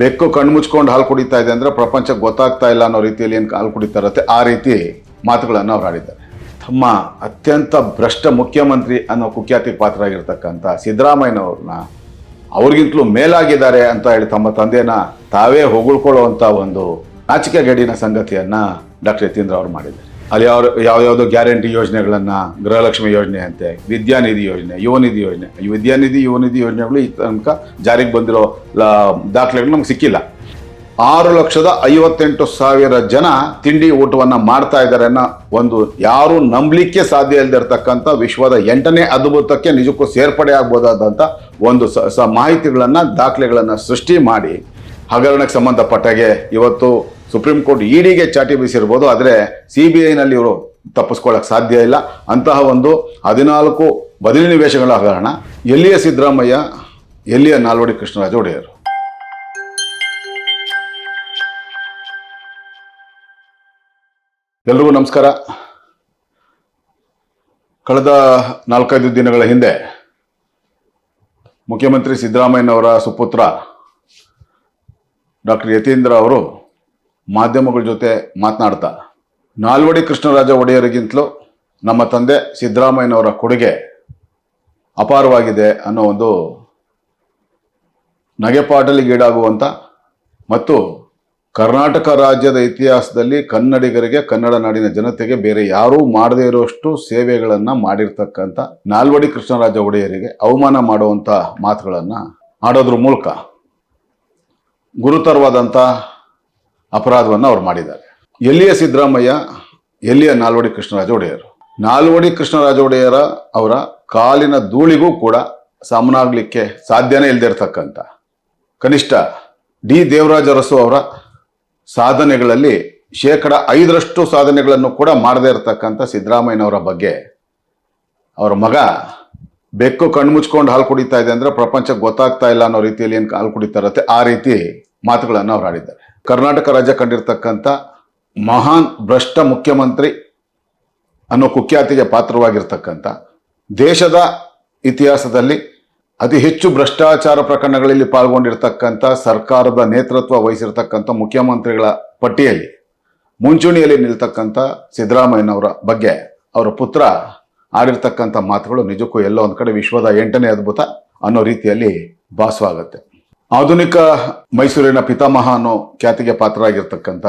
ಬೆಕ್ಕು ಕಣ್ಣು ಮುಚ್ಕೊಂಡು ಹಾಲು ಕುಡಿತಾ ಇದೆ ಅಂದ್ರೆ ಪ್ರಪಂಚಕ್ಕೆ ಗೊತ್ತಾಗ್ತಾ ಇಲ್ಲ ಅನ್ನೋ ರೀತಿಯಲ್ಲಿ ಏನು ಹಾಲು ಕುಡಿತಾ ಇರುತ್ತೆ, ಆ ರೀತಿ ಮಾತುಗಳನ್ನು ಅವ್ರು ಆಡಿದ್ದಾರೆ ತಮ್ಮ ಅತ್ಯಂತ ಭ್ರಷ್ಟ ಮುಖ್ಯಮಂತ್ರಿ ಅನ್ನೋ ಕುಖ್ಯಾತಿಗೆ ಪಾತ್ರರಾಗಿರ್ತಕ್ಕಂಥ ಸಿದ್ದರಾಮಯ್ಯನವ್ರನ್ನ ಅವ್ರಿಗಿಂತಲೂ ಮೇಲಾಗಿದ್ದಾರೆ ಅಂತ ಹೇಳಿ ತಮ್ಮ ತಂದೆನ ತಾವೇ ಹೊಗಳ್ಕೊಳ್ಳುವಂಥ ಒಂದು ನಾಚಿಕೆಗೇಡಿನ ಸಂಗತಿಯನ್ನ ಡಾಕ್ಟರ್ ಯತೀಂದ್ರ ಅವರು ಮಾಡಿದ್ದಾರೆ. ಅಲ್ಲಿ ಯಾವ ಯಾವ್ಯಾವುದೋ ಗ್ಯಾರಂಟಿ ಯೋಜನೆಗಳನ್ನ, ಗೃಹಲಕ್ಷ್ಮಿ ಯೋಜನೆ ಅಂತೆ, ವಿದ್ಯಾನಿಧಿ ಯೋಜನೆ ಯುವನಿಧಿ ಯೋಜನೆ, ಈ ವಿದ್ಯಾನಿಧಿ ಯುವನಿಧಿ ಯೋಜನೆಗಳು ಈ ತನಕ ಜಾರಿಗೆ ಬಂದಿರೋ ದಾಖಲೆಗಳು ನಮ್ಗೆ ಸಿಕ್ಕಿಲ್ಲ. ಆರು ಲಕ್ಷದ ಐವತ್ತೆಂಟು ಸಾವಿರ ಜನ ತಿಂಡಿ ಊಟವನ್ನು ಮಾಡ್ತಾ ಇದ್ದಾರೆ ಅನ್ನೋ ಒಂದು ಯಾರು ನಂಬಲಿಕ್ಕೆ ಸಾಧ್ಯ ಇಲ್ಲದಿರ್ತಕ್ಕಂಥ ವಿಶ್ವದ ಎಂಟನೇ ಅದ್ಭುತಕ್ಕೆ ನಿಜಕ್ಕೂ ಸೇರ್ಪಡೆ ಆಗ್ಬೋದಾದಂಥ ಒಂದು ಸ ಸ ಮಾಹಿತಿಗಳನ್ನು, ದಾಖಲೆಗಳನ್ನು ಸೃಷ್ಟಿ ಮಾಡಿ ಹಗರಣಕ್ಕೆ ಸಂಬಂಧಪಟ್ಟಾಗೆ ಇವತ್ತು ಸುಪ್ರೀಂ ಕೋರ್ಟ್ ಇಡಿಗೆ ಚಾಟಿ ಬೀಸಿರ್ಬೋದು, ಆದರೆ ಸಿ ಬಿ ಐನಲ್ಲಿ ಇವರು ತಪ್ಪಿಸ್ಕೊಳ್ಳೋಕೆ ಸಾಧ್ಯ ಇಲ್ಲ. ಅಂತಹ ಒಂದು ಹದಿನಾಲ್ಕು ಬದಲಿ ನಿವೇಶಗಳ ಹಗರಣ ಎಲ್ಲಿಯ ಸಿದ್ದರಾಮಯ್ಯ, ಎಲ್ಲಿಯ ನಾಲ್ವಡಿ ಕೃಷ್ಣರಾಜ ಒಡೆಯರು? ಎಲ್ರಿಗೂ ನಮಸ್ಕಾರ. ಕಳೆದ ನಾಲ್ಕೈದು ದಿನಗಳ ಹಿಂದೆ ಮುಖ್ಯಮಂತ್ರಿ ಸಿದ್ದರಾಮಯ್ಯನವರ ಸುಪುತ್ರ ಡಾಕ್ಟರ್ ಯತೀಂದ್ರ ಅವರು ಮಾಧ್ಯಮಗಳ ಜೊತೆ ಮಾತನಾಡ್ತಾ. ನಾಲ್ವಡಿ ಕೃಷ್ಣರಾಜ ಒಡೆಯರಿಗಿಂತಲೂ ನಮ್ಮ ತಂದೆ ಸಿದ್ದರಾಮಯ್ಯನವರ ಕೊಡುಗೆ ಅಪಾರವಾಗಿದೆ ಅನ್ನೋ ಒಂದು ನಗೆಪಾಟಲಿಗೀಡಾಗುವಂಥ ಮತ್ತು ಕರ್ನಾಟಕ ರಾಜ್ಯದ ಇತಿಹಾಸದಲ್ಲಿ ಕನ್ನಡಿಗರಿಗೆ ಕನ್ನಡ ನಾಡಿನ ಜನತೆಗೆ ಬೇರೆ ಯಾರೂ ಮಾಡದೇ ಇರುವಷ್ಟು ಸೇವೆಗಳನ್ನು ಮಾಡಿರ್ತಕ್ಕಂಥ ನಾಲ್ವಡಿ ಕೃಷ್ಣರಾಜ ಒಡೆಯರಿಗೆ ಅವಮಾನ ಮಾಡುವಂಥ ಮಾತುಗಳನ್ನು ಆಡೋದ್ರ ಮೂಲಕ ಗುರುತರವಾದಂಥ ಅಪರಾಧವನ್ನು ಅವ್ರು ಮಾಡಿದ್ದಾರೆ. ಎಲ್ಲಿಯ ಸಿದ್ದರಾಮಯ್ಯ, ಎಲ್ಲಿಯ ನಾಲ್ವಡಿ ಕೃಷ್ಣರಾಜ ಒಡೆಯರು ನಾಲ್ವಡಿ ಕೃಷ್ಣರಾಜ ಒಡೆಯರ ಅವರ ಕಾಲಿನ ಧೂಳಿಗೂ ಕೂಡ ಸಾಮನಾಗಲಿಕ್ಕೆ ಸಾಧ್ಯನೇ ಇಲ್ದಿರ್ತಕ್ಕಂಥ ಕನಿಷ್ಠ ಡಿ. ದೇವರಾಜ ಅರಸು ಅವರ ಸಾಧನೆಗಳಲ್ಲಿ ಶೇಕಡ ಐದರಷ್ಟು ಸಾಧನೆಗಳನ್ನು ಕೂಡ ಮಾಡದೇ ಇರತಕ್ಕಂಥ ಸಿದ್ದರಾಮಯ್ಯನವರ ಬಗ್ಗೆ ಅವರ ಮಗ ಬೆಕ್ಕು ಕಣ್ಣು ಮುಚ್ಕೊಂಡು ಹಾಲು ಕುಡಿತಾ ಇದೆ ಅಂದರೆ ಪ್ರಪಂಚಕ್ಕೆ ಗೊತ್ತಾಗ್ತಾ ಇಲ್ಲ ಅನ್ನೋ ರೀತಿಯಲ್ಲಿ ಏನು ಹಾಲು ಕುಡಿತಾ ಇರುತ್ತೆ, ಆ ರೀತಿ ಮಾತುಗಳನ್ನು ಅವ್ರು ಆಡಿದ್ದಾರೆ. ಕರ್ನಾಟಕ ರಾಜ್ಯ ಕಂಡಿರ್ತಕ್ಕಂಥ ಮಹಾನ್ ಭ್ರಷ್ಟ ಮುಖ್ಯಮಂತ್ರಿ ಅನ್ನೋ ಕುಖ್ಯಾತಿಗೆ ಪಾತ್ರವಾಗಿರ್ತಕ್ಕಂಥ ದೇಶದ ಇತಿಹಾಸದಲ್ಲಿ ಅತಿ ಹೆಚ್ಚು ಭ್ರಷ್ಟಾಚಾರ ಪ್ರಕರಣಗಳಲ್ಲಿ ಪಾಲ್ಗೊಂಡಿರ್ತಕ್ಕಂಥ ಸರ್ಕಾರದ ನೇತೃತ್ವ ವಹಿಸಿರ್ತಕ್ಕಂಥ ಮುಖ್ಯಮಂತ್ರಿಗಳ ಪಟ್ಟಿಯಲ್ಲಿ ಮುಂಚೂಣಿಯಲ್ಲಿ ನಿಲ್ತಕ್ಕಂಥ ಸಿದ್ದರಾಮಯ್ಯನವರ ಬಗ್ಗೆ ಅವರ ಪುತ್ರ ಆಡಿರ್ತಕ್ಕಂಥ ಮಾತುಗಳು ನಿಜಕ್ಕೂ ಎಲ್ಲೋ ಒಂದು ಕಡೆ ವಿಶ್ವದ ಎಂಟನೇ ಅದ್ಭುತ ಅನ್ನೋ ರೀತಿಯಲ್ಲಿ ಭಾಸವಾಗುತ್ತೆ ಆಧುನಿಕ ಮೈಸೂರಿನ ಪಿತಾಮಹ ಅನ್ನೋ ಖ್ಯಾತಿಗೆ ಪಾತ್ರರಾಗಿರ್ತಕ್ಕಂಥ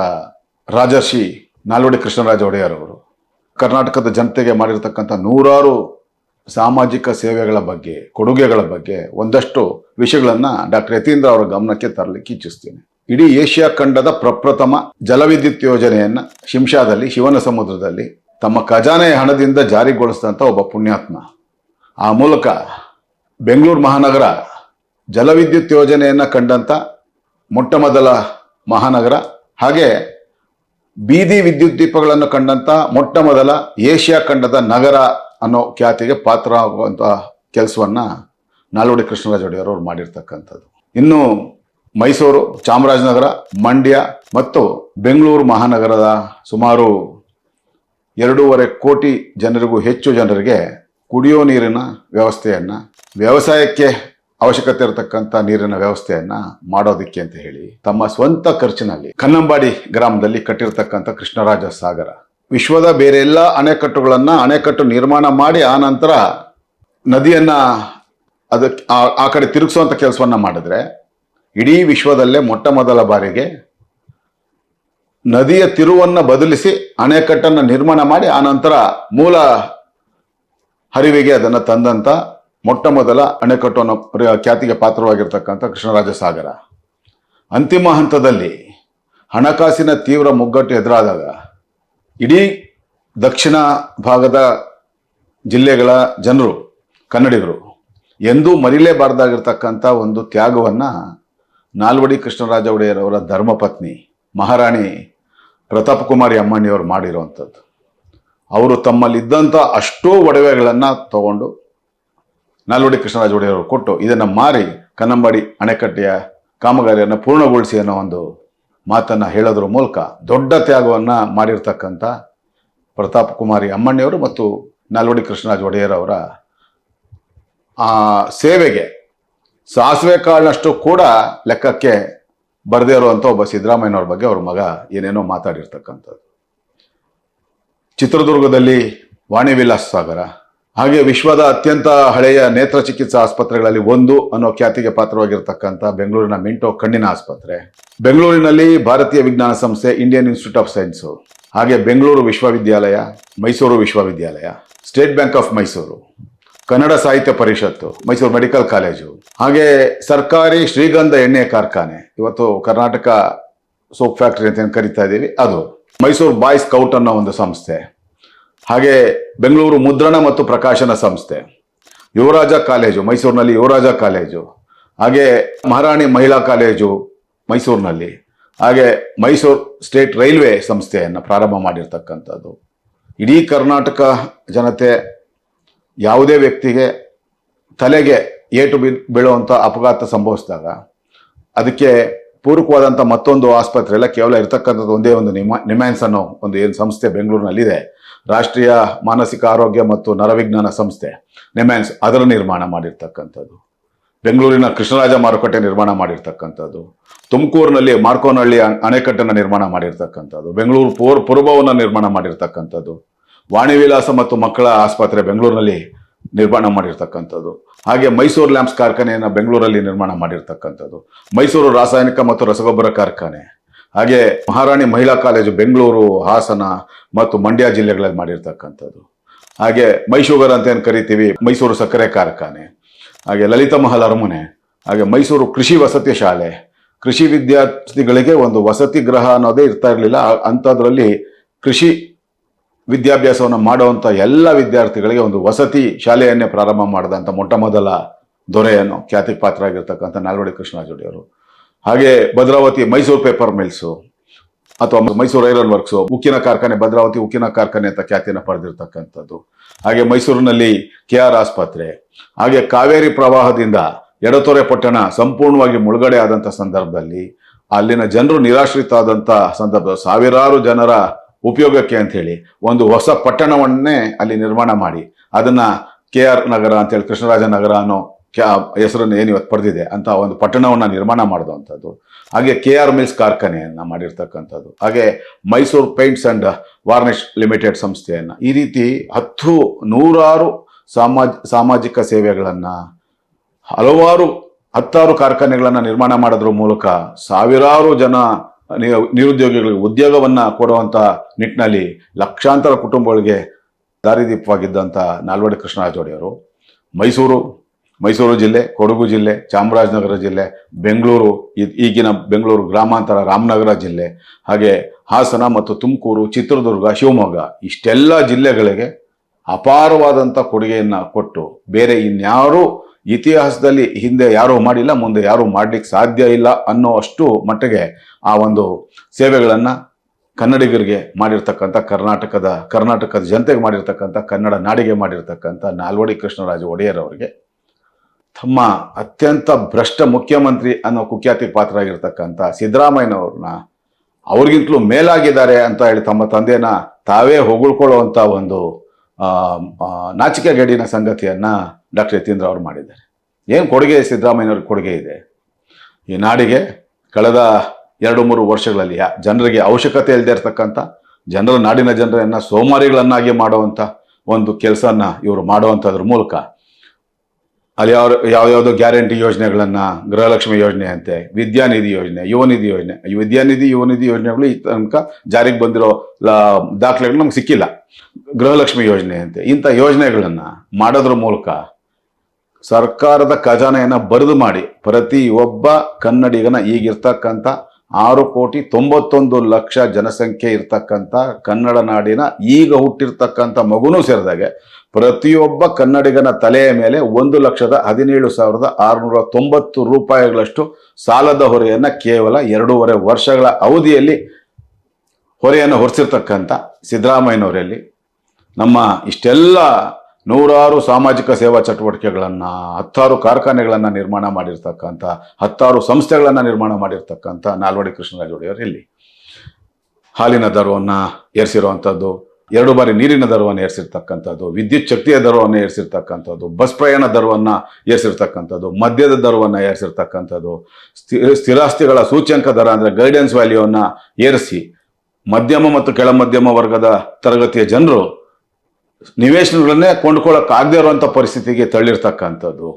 ರಾಜರ್ಷಿ ನಾಲ್ವಡಿ ಕೃಷ್ಣರಾಜ ಒಡೆಯರ್ ಅವರು ಕರ್ನಾಟಕದ ಜನತೆಗೆ ಮಾಡಿರ್ತಕ್ಕಂಥ ನೂರಾರು ಸಾಮಾಜಿಕ ಸೇವೆಗಳ ಬಗ್ಗೆ, ಕೊಡುಗೆಗಳ ಬಗ್ಗೆ ಒಂದಷ್ಟು ವಿಷಯಗಳನ್ನು ಡಾಕ್ಟರ್ ಯತೀಂದ್ರ ಅವರ ಗಮನಕ್ಕೆ ತರಲಿಕ್ಕೆ ಇಚ್ಛಿಸ್ತೀನಿ. ಇಡೀ ಏಷ್ಯಾ ಖಂಡದ ಪ್ರಪ್ರಥಮ ಜಲವಿದ್ಯುತ್ ಯೋಜನೆಯನ್ನ ಶಿಂಷಾದಲ್ಲಿ ಶಿವನ ಸಮುದ್ರದಲ್ಲಿ ತಮ್ಮ ಖಜಾನೆಯ ಹಣದಿಂದ ಜಾರಿಗೊಳಿಸಿದಂಥ ಒಬ್ಬ ಪುಣ್ಯಾತ್ಮ. ಆ ಮೂಲಕ ಬೆಂಗಳೂರು ಮಹಾನಗರ ಜಲವಿದ್ಯುತ್ ಯೋಜನೆಯನ್ನು ಕಂಡಂತ ಮೊಟ್ಟ ಮೊದಲ ಮಹಾನಗರ, ಹಾಗೆ ಬೀದಿ ವಿದ್ಯುತ್ ದೀಪಗಳನ್ನು ಕಂಡಂತ ಮೊಟ್ಟ ಮೊದಲ ಏಷ್ಯಾ ಖಂಡದ ನಗರ ಅನ್ನೋ ಖ್ಯಾತಿಗೆ ಪಾತ್ರ ಆಗುವಂತ ಕೆಲಸವನ್ನ ನಾಲ್ವಡಿ ಕೃಷ್ಣರಾಜ ಒಡೆಯರ್ ಅವರು ಮಾಡಿರ್ತಕ್ಕಂಥದ್ದು. ಇನ್ನು ಮೈಸೂರು, ಚಾಮರಾಜನಗರ, ಮಂಡ್ಯ ಮತ್ತು ಬೆಂಗಳೂರು ಮಹಾನಗರದ ಸುಮಾರು ಎರಡೂವರೆ ಕೋಟಿ ಜನರಿಗೂ ಹೆಚ್ಚು ಜನರಿಗೆ ಕುಡಿಯೋ ನೀರಿನ ವ್ಯವಸ್ಥೆಯನ್ನ ವ್ಯವಸಾಯಕ್ಕೆ ಅವಶ್ಯಕತೆ ಇರತಕ್ಕಂಥ ನೀರಿನ ವ್ಯವಸ್ಥೆಯನ್ನ ಮಾಡೋದಕ್ಕೆ ಅಂತ ಹೇಳಿ ತಮ್ಮ ಸ್ವಂತ ಖರ್ಚಿನಲ್ಲಿ ಕನ್ನಂಬಾಡಿ ಗ್ರಾಮದಲ್ಲಿ ಕಟ್ಟಿರ್ತಕ್ಕಂಥ ಕೃಷ್ಣರಾಜ ಸಾಗರ. ವಿಶ್ವದ ಬೇರೆ ಎಲ್ಲ ಅಣೆಕಟ್ಟುಗಳನ್ನ ಅಣೆಕಟ್ಟು ನಿರ್ಮಾಣ ಮಾಡಿ ಆ ನಂತರ ನದಿಯನ್ನ ಅದಕ್ಕೆ ಆ- ಕಡೆ ತಿರುಗಿಸುವಂತ ಕೆಲಸವನ್ನ ಮಾಡಿದ್ರೆ ಇಡೀ ವಿಶ್ವದಲ್ಲೇ ಮೊಟ್ಟ ಮೊದಲ ಬಾರಿಗೆ ನದಿಯ ತಿರುವನ್ನ ಬದಲಿಸಿ ಅಣೆಕಟ್ಟನ್ನು ನಿರ್ಮಾಣ ಮಾಡಿ ಆ ನಂತರ ಮೂಲ ಹರಿವಿಗೆ ಅದನ್ನು ತಂದಂತ ಮೊಟ್ಟ ಮೊದಲ ಅಣೆಕಟ್ಟು ಅನ್ನೋ ಖ್ಯಾತಿಗೆ ಪಾತ್ರವಾಗಿರ್ತಕ್ಕಂಥ ಕೃಷ್ಣರಾಜ ಸಾಗರ ಅಂತಿಮ ಹಂತದಲ್ಲಿ ಹಣಕಾಸಿನ ತೀವ್ರ ಮುಗ್ಗಟ್ಟು ಎದುರಾದಾಗ ಇಡೀ ದಕ್ಷಿಣ ಭಾಗದ ಜಿಲ್ಲೆಗಳ ಜನರು, ಕನ್ನಡಿಗರು ಎಂದೂ ಮರಿಲೇಬಾರ್ದಾಗಿರ್ತಕ್ಕಂಥ ಒಂದು ತ್ಯಾಗವನ್ನು ನಾಲ್ವಡಿ ಕೃಷ್ಣರಾಜ ಒಡೆಯರವರ ಧರ್ಮಪತ್ನಿ ಮಹಾರಾಣಿ ಪ್ರತಾಪ್ ಕುಮಾರಿ ಅಮ್ಮಣ್ಣಿಯವರು ಮಾಡಿರುವಂಥದ್ದು. ಅವರು ತಮ್ಮಲ್ಲಿದ್ದಂಥ ಅಷ್ಟೋ ಒಡವೆಗಳನ್ನು ತಗೊಂಡು ನಾಲ್ವಡಿ ಕೃಷ್ಣರಾಜ ಒಡೆಯವರು ಕೊಟ್ಟು ಇದನ್ನು ಮಾರಿ ಕನ್ನಂಬಾಡಿ ಅಣೆಕಟ್ಟೆಯ ಕಾಮಗಾರಿಯನ್ನು ಪೂರ್ಣಗೊಳಿಸಿ ಅನ್ನೋ ಒಂದು ಮಾತನ್ನು ಹೇಳೋದ್ರ ಮೂಲಕ ದೊಡ್ಡ ತ್ಯಾಗವನ್ನು ಮಾಡಿರ್ತಕ್ಕಂಥ ಪ್ರತಾಪ್ ಕುಮಾರಿ ಅಮ್ಮಣ್ಣಿಯವರು ಮತ್ತು ನಾಲ್ವಡಿ ಕೃಷ್ಣರಾಜ ಒಡೆಯರ್ ಅವರ ಆ ಸೇವೆಗೆ ಸಾಸಿವೆ ಕಾಳಿನಷ್ಟು ಕೂಡ ಲೆಕ್ಕಕ್ಕೆ ಬರದೇ ಇರುವಂಥ ಒಬ್ಬ ಸಿದ್ದರಾಮಯ್ಯನವ್ರ ಬಗ್ಗೆ ಅವ್ರ ಮಗ ಏನೇನೋ ಮಾತಾಡಿರ್ತಕ್ಕಂಥದ್ದು. ಚಿತ್ರದುರ್ಗದಲ್ಲಿ ವಾಣಿ ವಿಲಾಸ್ ಸಾಗರ. ಹಾಗೆ ವಿಶ್ವದ ಅತ್ಯಂತ ಹಳೆಯ ನೇತ್ರ ಚಿಕಿತ್ಸಾ ಆಸ್ಪತ್ರೆಗಳಲ್ಲಿ ಒಂದು ಅನ್ನೋ ಖ್ಯಾತಿಗೆ ಪಾತ್ರವಾಗಿರ್ತಕ್ಕಂಥ ಬೆಂಗಳೂರಿನ ಮಿಂಟೋ ಕಣ್ಣಿನ ಆಸ್ಪತ್ರೆ. ಬೆಂಗಳೂರಿನಲ್ಲಿ ಭಾರತೀಯ ವಿಜ್ಞಾನ ಸಂಸ್ಥೆ ಇಂಡಿಯನ್ ಇನ್ಸ್ಟಿಟ್ಯೂಟ್ ಆಫ್ ಸೈನ್ಸು ಹಾಗೆ ಬೆಂಗಳೂರು ವಿಶ್ವವಿದ್ಯಾಲಯ, ಮೈಸೂರು ವಿಶ್ವವಿದ್ಯಾಲಯ state bank of Mysuru, Kannada Sahitya Parishat, Mysuru medical college. ಹಾಗೆ ಸರ್ಕಾರಿ ಶ್ರೀಗಂಧ ಎಣ್ಣೆ ಕಾರ್ಖಾನೆ. ಇವತ್ತು ಕರ್ನಾಟಕ ಸೋಪ್ ಫ್ಯಾಕ್ಟರಿ ಅಂತ ಕರಿತಾ ಇದ್ದೀವಿ ಅದು. ಮೈಸೂರು ಬಾಯ್ ಸ್ಕೌಟ್ ಅನ್ನೋ ಒಂದು ಸಂಸ್ಥೆ. ಹಾಗೆ ಬೆಂಗಳೂರು ಮುದ್ರಣ ಮತ್ತು ಪ್ರಕಾಶನ ಸಂಸ್ಥೆ, ಯುವರಾಜ ಕಾಲೇಜು, ಮೈಸೂರಿನಲ್ಲಿ ಯುವರಾಜ ಕಾಲೇಜು, ಹಾಗೆ ಮಹಾರಾಣಿ ಮಹಿಳಾ ಕಾಲೇಜು ಮೈಸೂರಿನಲ್ಲಿ, ಹಾಗೆ ಮೈಸೂರು ಸ್ಟೇಟ್ ರೈಲ್ವೆ ಸಂಸ್ಥೆಯನ್ನು ಪ್ರಾರಂಭ ಮಾಡಿರ್ತಕ್ಕಂಥದ್ದು. ಇಡೀ ಕರ್ನಾಟಕ ಜನತೆ ಯಾವುದೇ ವ್ಯಕ್ತಿಗೆ ತಲೆಗೆ ಏಟು ಬಿ ಬೀಳುವಂಥ ಅಪಘಾತ ಸಂಭವಿಸಿದಾಗ ಅದಕ್ಕೆ ಪೂರಕವಾದಂಥ ಮತ್ತೊಂದು ಆಸ್ಪತ್ರೆ ಎಲ್ಲ ಕೇವಲ ಇರತಕ್ಕಂಥದ್ದು ಒಂದೇ ಒಂದು ನಿಮ, ನಿಮ್ಯಾನ್ಸ್ ಅನ್ನೋ ಒಂದು ಏನು ಸಂಸ್ಥೆ ಬೆಂಗಳೂರಿನಲ್ಲಿದೆ. ರಾಷ್ಟ್ರೀಯ ಮಾನಸಿಕ ಆರೋಗ್ಯ ಮತ್ತು ನರವಿಜ್ಞಾನ ಸಂಸ್ಥೆ ನಿಮ್ಯಾನ್ಸ್ ಅದರ ನಿರ್ಮಾಣ ಮಾಡಿರ್ತಕ್ಕಂಥದ್ದು. ಬೆಂಗಳೂರಿನ ಕೃಷ್ಣರಾಜ ಮಾರುಕಟ್ಟೆ ನಿರ್ಮಾಣ ಮಾಡಿರ್ತಕ್ಕಂಥದ್ದು. ತುಮಕೂರಿನಲ್ಲಿ ಮಾರ್ಕೋನಹಳ್ಳಿ ಅಣ್- ಅಣೆಕಟ್ಟನ್ನು ನಿರ್ಮಾಣ ಮಾಡಿರ್ತಕ್ಕಂಥದ್ದು. ಬೆಂಗಳೂರು ಪೂರ್ ಪುರಭವನ ನಿರ್ಮಾಣ ಮಾಡಿರ್ತಕ್ಕಂಥದ್ದು. ವಾಣಿ ವಿಲಾಸ ಮತ್ತು ಮಕ್ಕಳ ಆಸ್ಪತ್ರೆ ಬೆಂಗಳೂರಿನಲ್ಲಿ ನಿರ್ಮಾಣ ಮಾಡಿರ್ತಕ್ಕಂಥದ್ದು. ಹಾಗೆ ಮೈಸೂರು ಲ್ಯಾಂಪ್ಸ್ ಕಾರ್ಖಾನೆಯನ್ನು ಬೆಂಗಳೂರಲ್ಲಿ ನಿರ್ಮಾಣ ಮಾಡಿರ್ತಕ್ಕಂಥದ್ದು. ಮೈಸೂರು ರಾಸಾಯನಿಕ ಮತ್ತು ರಸಗೊಬ್ಬರ ಕಾರ್ಖಾನೆ. ಹಾಗೆ ಮಹಾರಾಣಿ ಮಹಿಳಾ ಕಾಲೇಜು ಬೆಂಗಳೂರು, ಹಾಸನ ಮತ್ತು ಮಂಡ್ಯ ಜಿಲ್ಲೆಗಳಲ್ಲಿ ಮಾಡಿರ್ತಕ್ಕಂಥದ್ದು. ಹಾಗೆ ಮೈಶುಗರ್ ಅಂತ ಏನು ಕರಿತೀವಿ? ಮೈಸೂರು ಸಕ್ಕರೆ ಕಾರ್ಖಾನೆ. ಹಾಗೆ ಲಲಿತ ಮಹಲ್ ಅರಮನೆ. ಹಾಗೆ ಮೈಸೂರು ಕೃಷಿ ವಸತಿ ಶಾಲೆ. ಕೃಷಿ ವಿದ್ಯಾರ್ಥಿಗಳಿಗೆ ಒಂದು ವಸತಿ ಗೃಹ ಅನ್ನೋದೇ ಇರ್ತಾ ಇರಲಿಲ್ಲ. ಅಂಥದ್ರಲ್ಲಿ ಕೃಷಿ ವಿದ್ಯಾಭ್ಯಾಸವನ್ನು ಮಾಡುವಂಥ ಎಲ್ಲ ವಿದ್ಯಾರ್ಥಿಗಳಿಗೆ ಒಂದು ವಸತಿ ಶಾಲೆಯನ್ನೇ ಪ್ರಾರಂಭ ಮಾಡಿದಂಥ ಮೊಟ್ಟ ಮೊದಲ ದೊರೆಯನ್ನು ಖ್ಯಾತಿ ಪಾತ್ರ ಆಗಿರ್ತಕ್ಕಂಥ ನಾಲ್ವಡಿ ಕೃಷ್ಣರಾಜುಡಿಯವರು ಹಾಗೆ ಭದ್ರಾವತಿ ಮೈಸೂರು ಪೇಪರ್ ಮಿಲ್ಸು ಅಥವಾ ಮೈಸೂರು ಐರನ್ ವರ್ಕ್ಸು, ಉಕ್ಕಿನ ಕಾರ್ಖಾನೆ, ಭದ್ರಾವತಿ ಉಕ್ಕಿನ ಕಾರ್ಖಾನೆ ಅಂತ ಖ್ಯಾತಿಯನ್ನು ಪಡೆದಿರ್ತಕ್ಕಂಥದ್ದು. ಹಾಗೆ ಮೈಸೂರಿನಲ್ಲಿ ಕೆ ಆರ್ ಆಸ್ಪತ್ರೆ, ಹಾಗೆ ಕಾವೇರಿ ಪ್ರವಾಹದಿಂದ ಎಡತೊರೆ ಪಟ್ಟಣ ಸಂಪೂರ್ಣವಾಗಿ ಮುಳುಗಡೆ ಆದಂಥ ಸಂದರ್ಭದಲ್ಲಿ, ಅಲ್ಲಿನ ಜನರು ನಿರಾಶ್ರಿತ ಆದಂಥ ಸಂದರ್ಭ ಸಾವಿರಾರು ಜನರ ಉಪಯೋಗಕ್ಕೆ ಅಂತ ಹೇಳಿ ಒಂದು ಹೊಸ ಪಟ್ಟಣವನ್ನೇ ಅಲ್ಲಿ ನಿರ್ಮಾಣ ಮಾಡಿ. ಅದನ್ನ ಕೆ ಆರ್ ನಗರ ಅಂತೇಳಿ, ಕೃಷ್ಣರಾಜ ನಗರ ಅನ್ನೋ ಹೆಸರನ್ನು ಏನು ಇವತ್ತು ಪಡೆದಿದೆ, ಅಂತ ಒಂದು ಪಟ್ಟಣವನ್ನ ನಿರ್ಮಾಣ ಮಾಡಿದಂಥದ್ದು ಹಾಗೆ ಕೆ ಆರ್ ಮಿಲ್ಸ್ ಕಾರ್ಖಾನೆಯನ್ನ ಮಾಡಿರ್ತಕ್ಕಂಥದ್ದು. ಹಾಗೆ Mysuru paints and varnish limited ಸಂಸ್ಥೆಯನ್ನ. ಈ ರೀತಿ ಹತ್ತು ನೂರಾರು ಸಾಮಾಜ, ಸಾಮಾಜಿಕ ಸೇವೆಗಳನ್ನ, ಹಲವಾರು, ಹತ್ತಾರು ಕಾರ್ಖಾನೆಗಳನ್ನ ನಿರ್ಮಾಣ ಮಾಡೋದ್ರ ಮೂಲಕ ಸಾವಿರಾರು ಜನ ನಿರುದ್ಯೋಗಿಗಳಿಗೆ ಉದ್ಯೋಗವನ್ನ ಕೊಡುವಂಥ ನಿಟ್ಟಿನಲ್ಲಿ ಲಕ್ಷಾಂತರ ಕುಟುಂಬಗಳಿಗೆ ದಾರಿದೀಪವಾಗಿದ್ದಂಥ ನಾಲ್ವಡಿ ಕೃಷ್ಣರಾಜೋಡಿಯವರು. ಮೈಸೂರು ಮೈಸೂರು ಜಿಲ್ಲೆ, ಕೊಡಗು ಜಿಲ್ಲೆ, ಚಾಮರಾಜನಗರ ಜಿಲ್ಲೆ, ಬೆಂಗಳೂರು ಈಗಿನ ಬೆಂಗಳೂರು ಗ್ರಾಮಾಂತರ ರಾಮನಗರ ಜಿಲ್ಲೆ, ಹಾಗೆ ಹಾಸನ ಮತ್ತು ತುಮಕೂರು, ಚಿತ್ರದುರ್ಗ, ಶಿವಮೊಗ್ಗ, ಇಷ್ಟೆಲ್ಲ ಜಿಲ್ಲೆಗಳಿಗೆ ಅಪಾರವಾದಂಥ ಕೊಡುಗೆಯನ್ನು ಕೊಟ್ಟು ಬೇರೆ ಇನ್ಯಾರೂ ಇತಿಹಾಸದಲ್ಲಿ ಹಿಂದೆ ಯಾರೂ ಮಾಡಿಲ್ಲ, ಮುಂದೆ ಯಾರೂ ಮಾಡಲಿಕ್ಕೆ ಸಾಧ್ಯ ಇಲ್ಲ ಅನ್ನೋ ಅಷ್ಟು ಮಟ್ಟಿಗೆ ಆ ಒಂದು ಸೇವೆಗಳನ್ನ ಕನ್ನಡಿಗರಿಗೆ ಮಾಡಿರ್ತಕ್ಕಂಥ ಕರ್ನಾಟಕದ ಕರ್ನಾಟಕದ ಜನತೆಗೆ ಮಾಡಿರ್ತಕ್ಕಂಥ ಕನ್ನಡ ನಾಡಿಗೆ ಮಾಡಿರ್ತಕ್ಕಂಥ ನಾಲ್ವಡಿ ಕೃಷ್ಣರಾಜ ಒಡೆಯರ್ ಅವರಿಗೆ ತಮ್ಮ ಅತ್ಯಂತ ಭ್ರಷ್ಟ ಮುಖ್ಯಮಂತ್ರಿ ಅನ್ನೋ ಕುಖ್ಯಾತಿ ಪಾತ್ರ ಆಗಿರ್ತಕ್ಕಂಥ ಸಿದ್ದರಾಮಯ್ಯನವ್ರನ್ನ ಅವ್ರಿಗಿಂತಲೂ ಮೇಲಾಗಿದ್ದಾರೆ ಅಂತ ಹೇಳಿ ತಮ್ಮ ತಂದೆನ ತಾವೇ ಹೊಗಳ್ಕೊಳ್ಳುವಂಥ ಒಂದು ನಾಚಿಕೆಗೇಡಿನ ಸಂಗತಿಯನ್ನ ಡಾಕ್ಟರ್ ಯತೀಂದ್ರ ಅವರು ಮಾಡಿದ್ದಾರೆ. ಏನು ಕೊಡುಗೆ ಸಿದ್ದರಾಮಯ್ಯವ್ರಿಗೆ ಕೊಡುಗೆ ಇದೆ? ಈ ನಾಡಿಗೆ ಕಳೆದ ಎರಡು ಮೂರು ವರ್ಷಗಳಲ್ಲಿ ಜನರಿಗೆ ಅವಶ್ಯಕತೆ ಇಲ್ಲದೆ ಇರತಕ್ಕಂಥ ಜನರ, ನಾಡಿನ ಜನರನ್ನು ಸೋಮಾರಿಗಳನ್ನಾಗಿ ಮಾಡುವಂಥ ಒಂದು ಕೆಲಸನ ಇವರು ಮಾಡುವಂಥದ್ರ ಮೂಲಕ ಅಲ್ಲಿ ಯಾವ ಯಾವ್ಯಾವುದೋ ಗ್ಯಾರಂಟಿ ಯೋಜನೆಗಳನ್ನು, ಗೃಹಲಕ್ಷ್ಮಿ ಯೋಜನೆ ಅಂತೆ, ವಿದ್ಯಾನಿಧಿ ಯೋಜನೆ, ಯುವನಿಧಿ ಯೋಜನೆ, ಈ ವಿದ್ಯಾನಿಧಿ, ಯುವನಿಧಿ ಯೋಜನೆಗಳು ಈ ತನಕ ಜಾರಿಗೆ ಬಂದಿರೋ ದಾಖಲೆಗಳು ನಮ್ಗೆ ಸಿಕ್ಕಿಲ್ಲ. ಗೃಹಲಕ್ಷ್ಮಿ ಯೋಜನೆ ಅಂತೆ, ಇಂಥ ಯೋಜನೆಗಳನ್ನು ಮಾಡೋದ್ರ ಮೂಲಕ ಸರ್ಕಾರದ ಖಜಾನೆಯನ್ನು ಬರೆದು ಮಾಡಿ ಪ್ರತಿ ಒಬ್ಬ ಕನ್ನಡಿಗನ ಈಗಿರ್ತಕ್ಕಂಥ ಆರು ಕೋಟಿ ತೊಂಬತ್ತೊಂದು ಲಕ್ಷ ಜನಸಂಖ್ಯೆ ಇರ್ತಕ್ಕಂಥ ಕನ್ನಡ ನಾಡಿನ ಈಗ ಹುಟ್ಟಿರ್ತಕ್ಕಂಥ ಮಗುನೂ ಸೇರಿದಾಗೆ ಪ್ರತಿಯೊಬ್ಬ ಕನ್ನಡಿಗನ ತಲೆಯ ಮೇಲೆ ಒಂದು ಲಕ್ಷದ ಹದಿನೇಳು ಸಾವಿರದ ಆರುನೂರ ತೊಂಬತ್ತು ರೂಪಾಯಿಗಳಷ್ಟು ಸಾಲದ ಹೊರೆಯನ್ನು ಕೇವಲ ಎರಡೂವರೆ ವರ್ಷಗಳ ಅವಧಿಯಲ್ಲಿ ಹೊರೆಯನ್ನು ಹೊರಿಸಿರ್ತಕ್ಕಂಥ ಸಿದ್ದರಾಮಯ್ಯನವರಲ್ಲಿ ನಮ್ಮ ಇಷ್ಟೆಲ್ಲ ನೂರಾರು ಸಾಮಾಜಿಕ ಸೇವಾ ಚಟುವಟಿಕೆಗಳನ್ನು, ಹತ್ತಾರು ಕಾರ್ಖಾನೆಗಳನ್ನು ನಿರ್ಮಾಣ ಮಾಡಿರ್ತಕ್ಕಂಥ, ಹತ್ತಾರು ಸಂಸ್ಥೆಗಳನ್ನು ನಿರ್ಮಾಣ ಮಾಡಿರ್ತಕ್ಕಂಥ ನಾಲ್ವಡಿ ಕೃಷ್ಣರಾಜ ಒಡೆಯರ್ ಇಲ್ಲಿ. ಹಾಲಿನ ದರವನ್ನು ಏರಿಸಿರುವಂಥದ್ದು, ಎರಡು ಬಾರಿ ನೀರಿನ ದರವನ್ನು ಏರಿಸಿರ್ತಕ್ಕಂಥದ್ದು, ವಿದ್ಯುತ್ ಶಕ್ತಿಯ ದರವನ್ನು ಏರಿಸಿರ್ತಕ್ಕಂಥದ್ದು, ಬಸ್ ಪ್ರಯಾಣ ದರವನ್ನು ಏರಿಸಿರ್ತಕ್ಕಂಥದ್ದು, ಮದ್ಯದ ದರವನ್ನು ಏರಿಸಿರ್ತಕ್ಕಂಥದ್ದು, ಸ್ಥಿ- ಸ್ಥಿರಾಸ್ತಿಗಳ ಸೂಚ್ಯಂಕ ದರ ಅಂದರೆ ಗೈಡೆನ್ಸ್ ವ್ಯಾಲ್ಯೂವನ್ನು ಏರಿಸಿ ಮಧ್ಯಮ ಮತ್ತು ಕೆಳ ಮಧ್ಯಮ ವರ್ಗದ ತರಗತಿಯ ಜನರು ನಿವೇಶನಗಳನ್ನೇ ಕೊಂಡ್ಕೊಳ್ಳೋಕ್ಕಾಗದೇ ಇರುವಂಥ ಪರಿಸ್ಥಿತಿಗೆ ತಳ್ಳಿರ್ತಕ್ಕಂಥದ್ದು.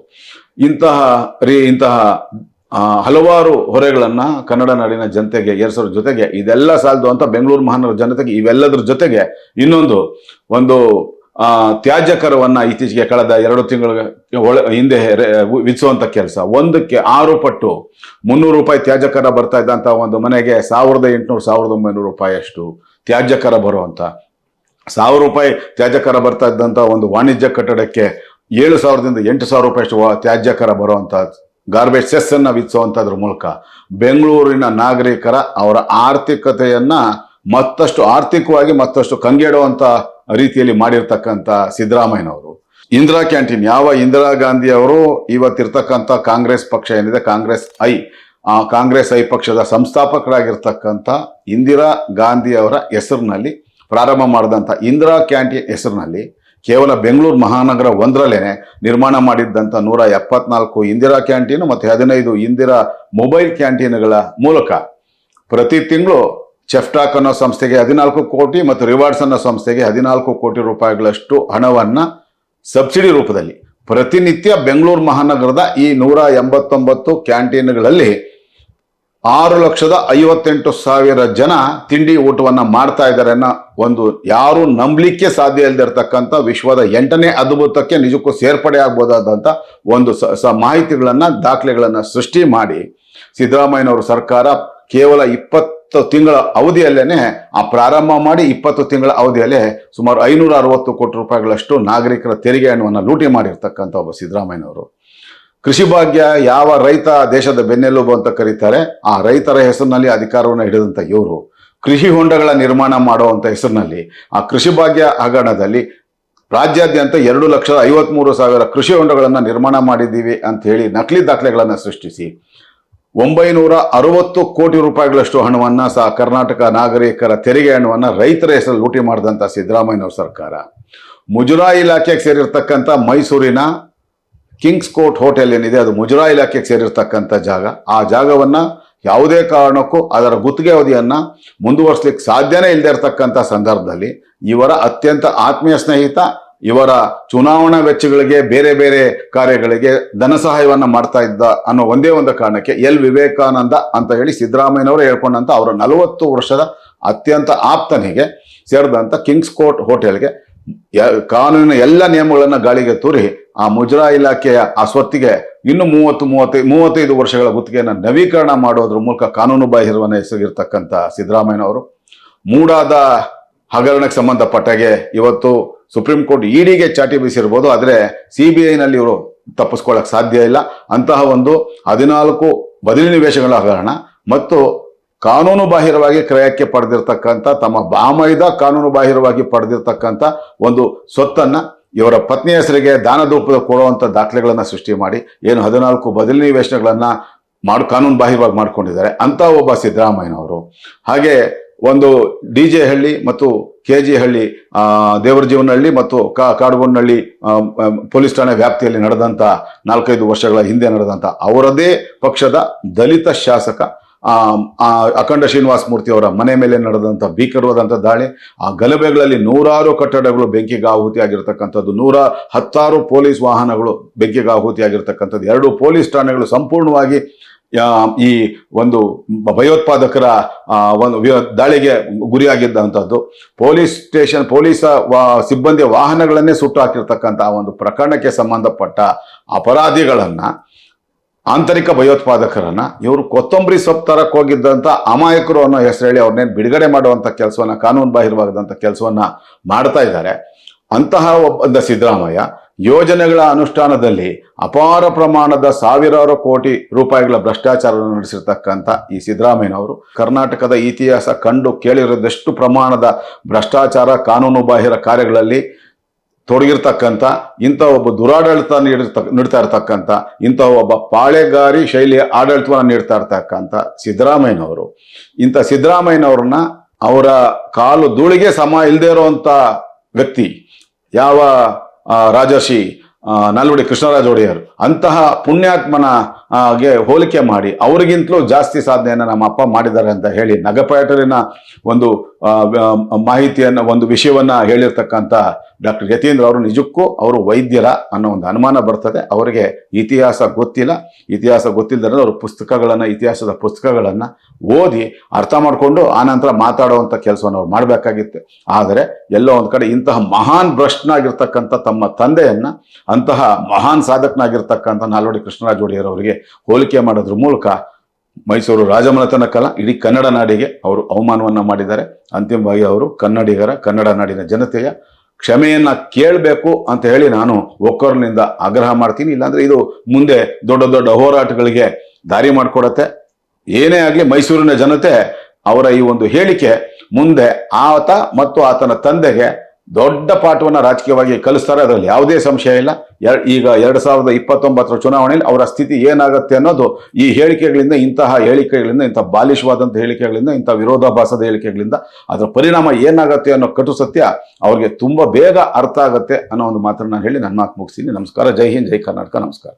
ಇಂತಹ ರೀ ಇಂತಹ ಹಲವಾರು ಹೊರೆಗಳನ್ನ ಕನ್ನಡ ನಾಡಿನ ಜನತೆಗೆ ಏರಿಸೋದ್ರ ಜೊತೆಗೆ ಇದೆಲ್ಲ ಸಾಲದು ಅಂತ ಬೆಂಗಳೂರು ಮಹಾನಗರ ಜನತೆಗೆ ಇವೆಲ್ಲದ್ರ ಜೊತೆಗೆ ಇನ್ನೊಂದು ಒಂದು ಆ, ತ್ಯಾಜ್ಯ ಕರವನ್ನ ಇತ್ತೀಚೆಗೆ ಕಳೆದ ಎರಡು ತಿಂಗಳ ಒಳ ಹಿಂದೆ ವಿಧಿಸುವಂಥ ಕೆಲಸ. ಒಂದಕ್ಕೆ ಆರು ಪಟ್ಟು ಮುನ್ನೂರು ರೂಪಾಯಿ ತ್ಯಾಜ್ಯಕರ ಬರ್ತಾ ಇದ್ದಂಥ ಒಂದು ಮನೆಗೆ ಸಾವಿರದ ಎಂಟುನೂರು ಸಾವಿರದ ಒಂಬೈನೂರು ರೂಪಾಯಿ ಅಷ್ಟು ತ್ಯಾಜ್ಯಕರ ಬರುವಂತ ಸಾವಿರ ರೂಪಾಯಿ ತ್ಯಾಜ್ಯಕರ ಬರ್ತಾ ಇದ್ದಂಥ ಒಂದು ವಾಣಿಜ್ಯ ಕಟ್ಟಡಕ್ಕೆ ಏಳು ಸಾವಿರದಿಂದ ಎಂಟು ಸಾವಿರ ರೂಪಾಯಿ ಅಷ್ಟು ತ್ಯಾಜ್ಯಕರ ಗಾರ್ಬೇಜ್ ಸೆಸ್ ಅನ್ನು ವಿಧಿಸುವಂತದ್ರ ಮೂಲಕ ಬೆಂಗಳೂರಿನ ನಾಗರಿಕರ ಅವರ ಆರ್ಥಿಕತೆಯನ್ನ ಮತ್ತಷ್ಟು ಆರ್ಥಿಕವಾಗಿ ಮತ್ತಷ್ಟು ಕಂಗೆಡುವಂಥ ರೀತಿಯಲ್ಲಿ ಮಾಡಿರ್ತಕ್ಕಂಥ ಸಿದ್ದರಾಮಯ್ಯನವರು. ಇಂದಿರಾ ಕ್ಯಾಂಟೀನ್, ಯಾವ ಇಂದಿರಾ ಗಾಂಧಿ ಅವರು ಇವತ್ತಿರ್ತಕ್ಕಂಥ ಕಾಂಗ್ರೆಸ್ ಪಕ್ಷ ಏನಿದೆ? ಕಾಂಗ್ರೆಸ್ ಐ. ಕಾಂಗ್ರೆಸ್ ಐ ಪಕ್ಷದ ಸಂಸ್ಥಾಪಕರಾಗಿರ್ತಕ್ಕಂಥ ಇಂದಿರಾ ಗಾಂಧಿ ಅವರ ಹೆಸರಿನಲ್ಲಿ ಪ್ರಾರಂಭ ಮಾಡಿದಂಥ ಇಂದಿರಾ ಕ್ಯಾಂಟೀನ್ ಹೆಸರಿನಲ್ಲಿ ಕೇವಲ ಬೆಂಗಳೂರು ಮಹಾನಗರ ಒಂದರಲ್ಲೇ ನಿರ್ಮಾಣ ಮಾಡಿದ್ದಂಥ ನೂರ ಎಪ್ಪತ್ನಾಲ್ಕು ಇಂದಿರಾ ಕ್ಯಾಂಟೀನ್ ಮತ್ತು ಹದಿನೈದು ಇಂದಿರಾ ಮೊಬೈಲ್ ಕ್ಯಾಂಟೀನ್ಗಳ ಮೂಲಕ ಪ್ರತಿ ತಿಂಗಳು ಚೆಫ್ಟಾಕ್ ಅನ್ನೋ ಸಂಸ್ಥೆಗೆ ಹದಿನಾಲ್ಕು ಕೋಟಿ ಮತ್ತು ರಿವಾರ್ಡ್ಸ್ ಅನ್ನೋ ಸಂಸ್ಥೆಗೆ ಹದಿನಾಲ್ಕು ಕೋಟಿ ರೂಪಾಯಿಗಳಷ್ಟು ಹಣವನ್ನು ಸಬ್ಸಿಡಿ ರೂಪದಲ್ಲಿ ಪ್ರತಿನಿತ್ಯ ಬೆಂಗಳೂರು ಮಹಾನಗರದ ಈ ನೂರ ಎಂಬತ್ತೊಂಬತ್ತು ಕ್ಯಾಂಟೀನ್ಗಳಲ್ಲಿ ಆರು ಲಕ್ಷದ ಐವತ್ತೆಂಟು ಸಾವಿರ ಜನ ತಿಂಡಿ ಊಟವನ್ನ ಮಾಡ್ತಾ ಇದ್ದಾರೆ ಒಂದು ಯಾರು ನಂಬಲಿಕ್ಕೆ ಸಾಧ್ಯ ಇಲ್ಲದಿರ್ತಕ್ಕಂಥ ವಿಶ್ವದ ಎಂಟನೇ ಅದ್ಭುತಕ್ಕೆ ನಿಜಕ್ಕೂ ಸೇರ್ಪಡೆ ಆಗ್ಬೋದಾದಂಥ ಒಂದು ಸ ಮಾಹಿತಿಗಳನ್ನ, ದಾಖಲೆಗಳನ್ನ ಸೃಷ್ಟಿ ಮಾಡಿ ಸಿದ್ದರಾಮಯ್ಯನವರು ಸರ್ಕಾರ ಕೇವಲ ಇಪ್ಪತ್ತು ತಿಂಗಳ ಅವಧಿಯಲ್ಲೇನೆ ಆ ಪ್ರಾರಂಭ ಮಾಡಿ ಇಪ್ಪತ್ತು ತಿಂಗಳ ಅವಧಿಯಲ್ಲೇ ಸುಮಾರು ಐನೂರ ಅರವತ್ತು ಕೋಟಿ ರೂಪಾಯಿಗಳಷ್ಟು ನಾಗರಿಕರ ತೆರಿಗೆ ಹಣವನ್ನು ಲೂಟಿ ಮಾಡಿರ್ತಕ್ಕಂಥ ಒಬ್ಬ ಸಿದ್ದರಾಮಯ್ಯನವರು. ಕೃಷಿ ಭಾಗ್ಯ ಯಾವ ರೈತ ದೇಶದ ಬೆನ್ನೆಲುಬು ಅಂತ ಕರೀತಾರೆ, ಆ ರೈತರ ಹೆಸರಿನಲ್ಲಿ ಅಧಿಕಾರವನ್ನು ಹಿಡಿದಂತ ಇವರು ಕೃಷಿ ಹೊಂಡಗಳ ನಿರ್ಮಾಣ ಮಾಡುವಂತ ಹೆಸರಿನಲ್ಲಿ ಆ ಕೃಷಿ ಭಾಗ್ಯ ಹಗರಣದಲ್ಲಿ ರಾಜ್ಯಾದ್ಯಂತ ಎರಡು ಲಕ್ಷದ ಐವತ್ಮೂರು ಸಾವಿರ ಕೃಷಿ ಹೊಂಡಗಳನ್ನು ನಿರ್ಮಾಣ ಮಾಡಿದ್ದೀವಿ ಅಂತ ಹೇಳಿ ನಕಲಿ ದಾಖಲೆಗಳನ್ನು ಸೃಷ್ಟಿಸಿ ಒಂಬೈನೂರ ಅರವತ್ತು ಕೋಟಿ ರೂಪಾಯಿಗಳಷ್ಟು ಹಣವನ್ನ ಸಹ ಕರ್ನಾಟಕ ನಾಗರಿಕರ ತೆರಿಗೆ ಹಣವನ್ನ ರೈತರ ಹೆಸರಲ್ಲಿ ಲೂಟಿ ಮಾಡಿದಂಥ ಸಿದ್ದರಾಮಯ್ಯನವ್ರ ಸರ್ಕಾರ. ಮುಜರಾಯಿ ಇಲಾಖೆಗೆ ಸೇರಿರ್ತಕ್ಕಂಥ ಮೈಸೂರಿನ ಕಿಂಗ್ಸ್ ಕೋರ್ಟ್ ಹೋಟೆಲ್ ಏನಿದೆ, ಅದು ಮುಜರಾ ಇಲಾಖೆಗೆ ಸೇರಿರ್ತಕ್ಕಂಥ ಜಾಗ. ಆ ಜಾಗವನ್ನ ಯಾವುದೇ ಕಾರಣಕ್ಕೂ ಅದರ ಗುತ್ತಿಗೆ ಅವಧಿಯನ್ನು ಮುಂದುವರಿಸಲಿಕ್ಕೆ ಸಾಧ್ಯನೇ ಇಲ್ಲದೆ ಇರತಕ್ಕಂಥ ಸಂದರ್ಭದಲ್ಲಿ ಇವರ ಅತ್ಯಂತ ಆತ್ಮೀಯ ಸ್ನೇಹಿತ, ಇವರ ಚುನಾವಣಾ ವೆಚ್ಚಗಳಿಗೆ ಬೇರೆ ಬೇರೆ ಕಾರ್ಯಗಳಿಗೆ ಧನ ಸಹಾಯವನ್ನು ಮಾಡ್ತಾ ಇದ್ದ ಅನ್ನೋ ಒಂದೇ ಒಂದು ಕಾರಣಕ್ಕೆ ಎಲ್ ವಿವೇಕಾನಂದ ಅಂತ ಹೇಳಿ ಸಿದ್ದರಾಮಯ್ಯನವರು ಹೇಳ್ಕೊಂಡಂಥ ಅವರ ನಲವತ್ತು ವರ್ಷದ ಅತ್ಯಂತ ಆಪ್ತನಿಗೆ ಸೇರಿದಂಥ ಕಿಂಗ್ಸ್ ಕೋರ್ಟ್ ಹೋಟೆಲ್ಗೆ ಕಾನೂನಿನ ಎಲ್ಲ ನಿಯಮಗಳನ್ನು ಗಾಳಿಗೆ ತೂರಿ ಆ ಮುಜರಾ ಇಲಾಖೆಯ ಆ ಸ್ವತ್ತಿಗೆ ಇನ್ನು ಮೂವತ್ತು ಮೂವತ್ತೈದು ಮೂವತ್ತೈದು ವರ್ಷಗಳ ಗುತ್ತಿಗೆಯನ್ನು ನವೀಕರಣ ಮಾಡೋದ್ರ ಮೂಲಕ ಕಾನೂನು ಬಾಹಿರವನ್ನು ಎಸಗಿರ್ತಕ್ಕಂಥ ಸಿದ್ದರಾಮಯ್ಯನವರು. ಮೂಡಾದ ಹಗರಣಕ್ಕೆ ಸಂಬಂಧಪಟ್ಟಾಗೆ ಇವತ್ತು ಸುಪ್ರೀಂ ಕೋರ್ಟ್ ಇಡಿಗೆ ಚಾಟಿ ಬೀಸಿರ್ಬೋದು, ಆದರೆ ಸಿ ಬಿ ಐನಲ್ಲಿ ಇವರು ತಪ್ಪಿಸ್ಕೊಳ್ಳೋಕೆ ಸಾಧ್ಯ ಇಲ್ಲ. ಅಂತಹ ಒಂದು ಹದಿನಾಲ್ಕು ಬದಲಿ ನಿವೇಶಗಳ ಹಗರಣ ಮತ್ತು ಕಾನೂನು ಬಾಹಿರವಾಗಿ ಕ್ರಯಕ್ಕೆ ಪಡೆದಿರ್ತಕ್ಕಂಥ ತಮ್ಮ ಬಾಮೈದ ಕಾನೂನು ಬಾಹಿರವಾಗಿ ಪಡೆದಿರ್ತಕ್ಕಂಥ ಒಂದು ಸ್ವತ್ತನ್ನು ಇವರ ಪತ್ನಿ ಹೆಸರಿಗೆ ದಾನದೂಪದ ಕೊಡುವಂಥ ದಾಖಲೆಗಳನ್ನು ಸೃಷ್ಟಿ ಮಾಡಿ, ಏನು ಹದಿನಾಲ್ಕು ಬದಲಿ ನಿವೇಶನಗಳನ್ನು ಮಾಡಿ, ಕಾನೂನು ಬಾಹಿರವಾಗಿ ಮಾಡ್ಕೊಂಡಿದ್ದಾರೆ. ಅಂತ ಒಬ್ಬ ಸಿದ್ದರಾಮಯ್ಯನವರು. ಹಾಗೆ ಒಂದು ಡಿ ಜೆ ಹಳ್ಳಿ ಮತ್ತು ಕೆ ಜಿ ಹಳ್ಳಿ ದೇವರ ಜೀವನಹಳ್ಳಿ ಮತ್ತು ಕಾ ಕಾಡುಗೊಂಡಹಳ್ಳಿ ಪೊಲೀಸ್ ಠಾಣೆ ವ್ಯಾಪ್ತಿಯಲ್ಲಿ ನಡೆದಂಥ ನಾಲ್ಕೈದು ವರ್ಷಗಳ ಹಿಂದೆ ನಡೆದಂಥ ಅವರದೇ ಪಕ್ಷದ ದಲಿತ ಶಾಸಕ ಅಖಂಡ ಶ್ರೀನಿವಾಸ ಮೂರ್ತಿ ಅವರ ಮನೆ ಮೇಲೆ ನಡೆದಂಥ ಭೀಕರವಾದಂಥ ದಾಳಿ, ಆ ಗಲಭೆಗಳಲ್ಲಿ ನೂರಾರು ಕಟ್ಟಡಗಳು ಬೆಂಕಿಗೆ ಆಹುತಿಯಾಗಿರ್ತಕ್ಕಂಥದ್ದು ನೂರ ಹತ್ತಾರು ಪೊಲೀಸ್ ವಾಹನಗಳು ಬೆಂಕಿಗೆ ಆಹುತಿಯಾಗಿರ್ತಕ್ಕಂಥದ್ದು ಎರಡು ಪೊಲೀಸ್ ಠಾಣೆಗಳು ಸಂಪೂರ್ಣವಾಗಿ ಈ ಒಂದು ಭಯೋತ್ಪಾದಕರ ಒಂದು ದಾಳಿಗೆ ಗುರಿಯಾಗಿದ್ದಂಥದ್ದು ಪೊಲೀಸ್ ಸ್ಟೇಷನ್, ಪೊಲೀಸ ವಾ- ಸಿಬ್ಬಂದಿಯ ವಾಹನಗಳನ್ನೇ ಸುಟ್ಟು ಹಾಕಿರ್ತಕ್ಕಂಥ ಒಂದು ಪ್ರಕರಣಕ್ಕೆ ಸಂಬಂಧಪಟ್ಟ ಅಪರಾಧಿಗಳನ್ನ ಆಂತರಿಕ ಭಯೋತ್ಪಾದಕರನ್ನ ಇವರು ಕೊತ್ತಂಬರಿ ಸೊಪ್ಪು ತರಕ್ಕೋಗಿದ್ದಂಥ ಅಮಾಯಕರು ಅನ್ನೋ ಹೆಸರು ಹೇಳಿ ಅವ್ರನ್ನೇನು ಬಿಡುಗಡೆ ಮಾಡುವಂತ ಕೆಲಸವನ್ನ, ಕಾನೂನು ಬಾಹಿರವಾಗದಂಥ ಕೆಲಸವನ್ನ ಮಾಡ್ತಾ ಇದ್ದಾರೆ. ಅಂತಹ ಒಬ್ಬ ಸಿದ್ದರಾಮಯ್ಯ ಯೋಜನೆಗಳ ಅನುಷ್ಠಾನದಲ್ಲಿ ಅಪಾರ ಪ್ರಮಾಣದ ಸಾವಿರಾರು ಕೋಟಿ ರೂಪಾಯಿಗಳ ಭ್ರಷ್ಟಾಚಾರವನ್ನು ನಡೆಸಿರ್ತಕ್ಕಂಥ ಈ ಸಿದ್ದರಾಮಯ್ಯನವರು ಕರ್ನಾಟಕದ ಇತಿಹಾಸ ಕಂಡು ಕೇಳಿರೋದಷ್ಟು ಪ್ರಮಾಣದ ಭ್ರಷ್ಟಾಚಾರ, ಕಾನೂನು ಬಾಹಿರ ಕಾರ್ಯಗಳಲ್ಲಿ ತೊಡಗಿರ್ತಕ್ಕಂಥ, ಇಂಥ ಒಬ್ಬ ದುರಾಡಳಿತ ನೀಡಿರ್ತಕ್ಕ ನೀಡ್ತಾ ಇರ್ತಕ್ಕಂಥ, ಇಂಥ ಒಬ್ಬ ಪಾಳೆಗಾರಿ ಶೈಲಿಯ ಆಡಳಿತವನ್ನು ನೀಡ್ತಾ ಇರ್ತಕ್ಕಂಥ ಸಿದ್ದರಾಮಯ್ಯನವರು. ಇಂಥ ಸಿದ್ದರಾಮಯ್ಯನವ್ರನ್ನ ಅವರ ಕಾಲು ಧೂಳಿಗೆ ಸಮ ಇಲ್ಲದೆ ಇರುವಂತ ವ್ಯಕ್ತಿ, ಯಾವ ರಾಜರ್ಷಿ ನಾಲ್ವಡಿ ಕೃಷ್ಣರಾಜ ಒಡೆಯರ್ ಅಂತಹ ಪುಣ್ಯಾತ್ಮನ ಗೆ ಹೋಲಿಕೆ ಮಾಡಿ, ಅವರಿಗಿಂತಲೂ ಜಾಸ್ತಿ ಸಾಧನೆಯನ್ನು ನಮ್ಮ ಅಪ್ಪ ಮಾಡಿದ್ದಾರೆ ಅಂತ ಹೇಳಿ ನಗಪಾಟಲಿನ ಒಂದು ಮಾಹಿತಿಯನ್ನ, ಒಂದು ವಿಷಯವನ್ನ ಹೇಳಿರ್ತಕ್ಕಂಥ ಡಾಕ್ಟರ್ ಯತೀಂದ್ರ ಅವರು ನಿಜಕ್ಕೂ ಅವರು ವೈದ್ಯರ ಅನ್ನೋ ಒಂದು ಅನುಮಾನ ಬರ್ತದೆ. ಅವರಿಗೆ ಇತಿಹಾಸ ಗೊತ್ತಿಲ್ಲ. ಇತಿಹಾಸ ಗೊತ್ತಿಲ್ಲದ್ರೆ ಅವರು ಪುಸ್ತಕಗಳನ್ನು, ಇತಿಹಾಸದ ಪುಸ್ತಕಗಳನ್ನು ಓದಿ ಅರ್ಥ ಮಾಡಿಕೊಂಡು ಆನಂತರ ಮಾತಾಡುವಂಥ ಕೆಲಸವನ್ನು ಅವ್ರು ಮಾಡಬೇಕಾಗಿತ್ತು. ಆದರೆ ಎಲ್ಲೋ ಒಂದು ಕಡೆ ಇಂತಹ ಮಹಾನ್ ಭ್ರಷ್ಟನಾಗಿರ್ತಕ್ಕಂಥ ತಮ್ಮ ತಂದೆಯನ್ನು, ಅಂತಹ ಮಹಾನ್ ಸಾಧಕನಾಗಿರ್ತಕ್ಕಂಥ ನಾಲ್ವಡಿ ಕೃಷ್ಣರಾಜ ಒಡೆಯರ್ ಅವರಿಗೆ ಹೋಲಿಕೆ ಮಾಡೋದ್ರ ಮೂಲಕ ಮೈಸೂರು ರಾಜಮನೆತನಕ್ಕಲ್ಲ, ಇಡೀ ಕನ್ನಡ ನಾಡಿಗೆ ಅವರು ಅವಮಾನವನ್ನು ಮಾಡಿದ್ದಾರೆ. ಅಂತಿಮವಾಗಿ ಅವರು ಕನ್ನಡಿಗರ, ಕನ್ನಡ ನಾಡಿನ ಜನತೆಯ ಕ್ಷಮೆಯನ್ನು ಕೇಳಬೇಕು ಅಂತ ಹೇಳಿ ನಾನು ಒಕ್ಕರ್ನಿಂದ ಆಗ್ರಹ ಮಾಡ್ತೀನಿ. ಇಲ್ಲಾಂದರೆ ಇದು ಮುಂದೆ ದೊಡ್ಡ ದೊಡ್ಡ ಹೋರಾಟಗಳಿಗೆ ದಾರಿ ಮಾಡಿಕೊಡತ್ತೆ. ಏನೇ ಆಗಲಿ ಮೈಸೂರಿನ ಜನತೆ ಅವರ ಈ ಒಂದು ಹೇಳಿಕೆ ಮುಂದೆ ಆತ ಮತ್ತು ಆತನ ತಂದೆಗೆ ದೊಡ್ಡ ಪಾಠವನ್ನು ರಾಜಕೀಯವಾಗಿ ಕಲಿಸ್ತಾರೆ, ಅದರಲ್ಲಿ ಯಾವುದೇ ಸಂಶಯ ಇಲ್ಲ. ಈಗ ಎರಡು ಸಾವಿರದ ಇಪ್ಪತ್ತೊಂಬತ್ತರ ಚುನಾವಣೆಯಲ್ಲಿ ಅವರ ಸ್ಥಿತಿ ಏನಾಗುತ್ತೆ ಅನ್ನೋದು ಈ ಹೇಳಿಕೆಗಳಿಂದ, ಇಂತಹ ಹೇಳಿಕೆಗಳಿಂದ, ಇಂಥ ಬಾಲಿಶವಾದಂಥ ಹೇಳಿಕೆಗಳಿಂದ, ಇಂಥ ವಿರೋಧಾಭಾಸದ ಹೇಳಿಕೆಗಳಿಂದ ಅದರ ಪರಿಣಾಮ ಏನಾಗುತ್ತೆ ಅನ್ನೋ ಕಟು ಸತ್ಯ ಅವ್ರಿಗೆ ತುಂಬ ಬೇಗ ಅರ್ಥ ಆಗುತ್ತೆ ಅನ್ನೋ ಒಂದು ಮಾತನ್ನ ಹೇಳಿ ನನ್ನ ಮಾತು ಮುಗಿಸ್ತೀನಿ. ನಮಸ್ಕಾರ. ಜೈ ಹಿಂದ್, ಜೈ ಕರ್ನಾಟಕ. ನಮಸ್ಕಾರ.